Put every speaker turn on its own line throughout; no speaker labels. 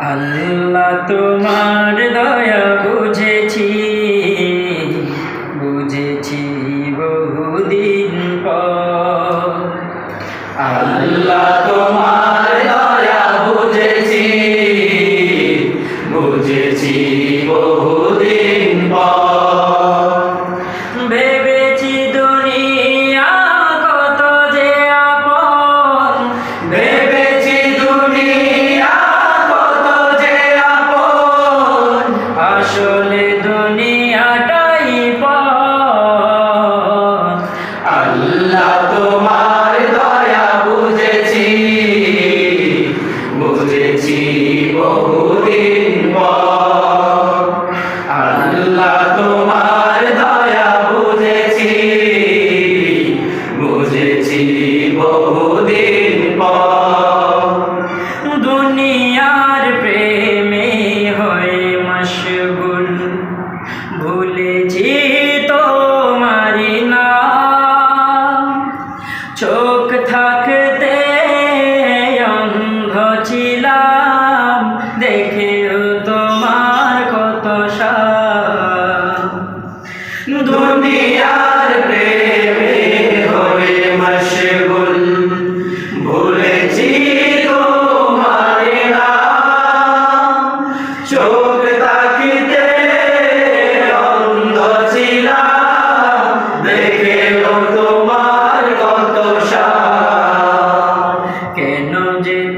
আল্লাহ তোমার দয়া বুঝেছি বুঝেছি বহুদিন পর।
আল্লাহ তোমার দয়া বুঝেছি বুঝেছি বহুদিন আল্লাহ তোমার দয়া বুঝেছি বুঝেছি বহুদিন পর।
দুনিয়া থাকতে অন্ধ ছিলাম দেখেও তোমার কত
দুনিয়ার প্রেমে হয়ে মশগুল ভুলেছি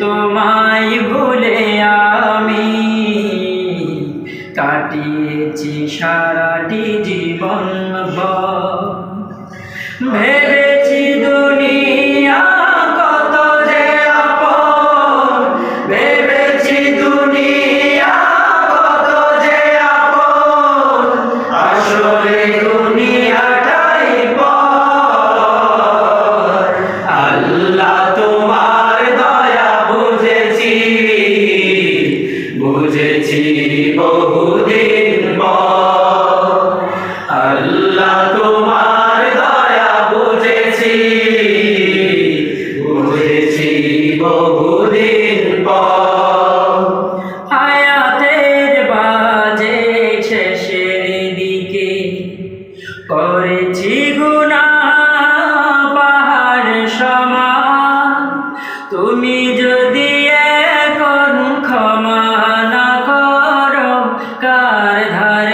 তোমায় ভুলে আমি কাটিয়েছি সারাটি জীবন
ভে বহুদিন আল্লাহ
তো কার ধারে